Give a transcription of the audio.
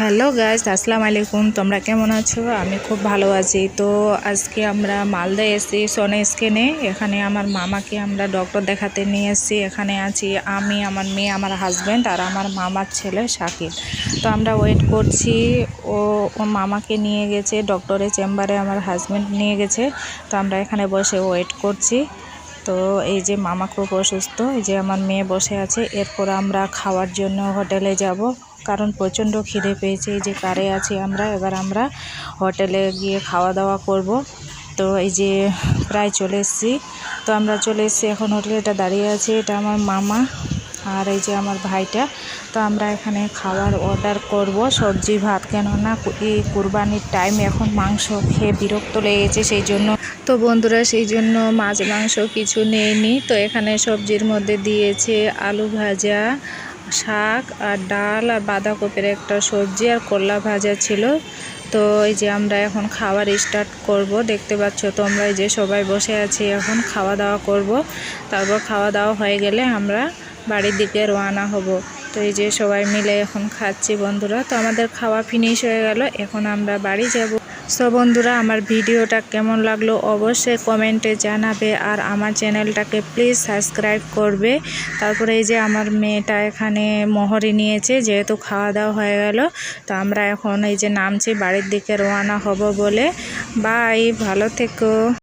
Hello guys আসসালামু আলাইকুম। তোমরা কেমন আছো? আমি খুব ভালো আছি। তো আজকে আমরা মালদা এসেছি সোনে স্কেনে এখানে আমার মামাকে আমরা ডক্টর দেখাতে নিয়ে এসেছি। এখানে আছি আমি, আমার মেয়ে, আমার হাজব্যান্ড আর আমার মামার ছেলে শাকিল। তো আমরা ওয়েট করছি। ও ও মামাকে নিয়ে গেছে ডক্টরের চেম্বারে আমার হাজব্যান্ড নিয়ে গেছে। তো আমরা এখানে বসে ওয়েট করছি। তো এই যে মামা খুব অসুস্থ, এই যে আমার মেয়ে বসে আছে। এরপর আমরা খাওয়ার জন্য হোটেলে যাব। কারণ প্রচণ্ড খিদে পেয়েছে, এই যে কারে আছি আমরা, এবার আমরা হোটেলে গিয়ে খাওয়া দাওয়া করব। তো এই যে প্রায় চলে এসেছি। তো আমরা চলে এসেছি এখন হোটেলে, এটা দাঁড়িয়ে আছে, এটা আমার মামা আর এই যে আমার ভাইটা। তো আমরা এখানে খাবার অর্ডার করব, সবজি, ভাত, কেননা এই কুরবানির টাইম এখন মাংস খেয়ে বিরক্ত লেগেছে সেই জন্য। তো বন্ধুরা, সেই জন্য মাছ, মাংস কিছু নেয়নি তো এখানে সবজির মধ্যে দিয়েছে আলু ভাজা শাক আর ডাল আর বাঁধাকপির একটা সবজি আর করলা ভাজা ছিল। তো এই যে আমরা এখন খাবার স্টার্ট করব। দেখতে পাচ্ছ তোমরা এই যে সবাই বসে আছি, এখন খাওয়া দাওয়া করব। তারপর খাওয়া দাওয়া হয়ে গেলে আমরা বাড়ির দিকে রওনা হব। তো এই যে সবাই মিলে এখন খাচ্ছি বন্ধুরা। তো আমাদের খাওয়া ফিনিশ হয়ে গেল। এখন আমরা বাড়ি যাব। সো বন্ধুরা, আমার ভিডিওটা কেমন লাগল অবশ্যই কমেন্টে জানাবে আর আমার চ্যানেলটাকে প্লিজ সাবস্ক্রাইব করবে। তারপরে এই যে আমার মেয়েটা এখানে মহরি নিয়েছে, যেহেতু খাওয়া দাওয়া হয়ে গেল, তো আমরা এখন এই যে নামছি, বাড়ির দিকে রওনা হব বলে। বাই, ভালো থেকো।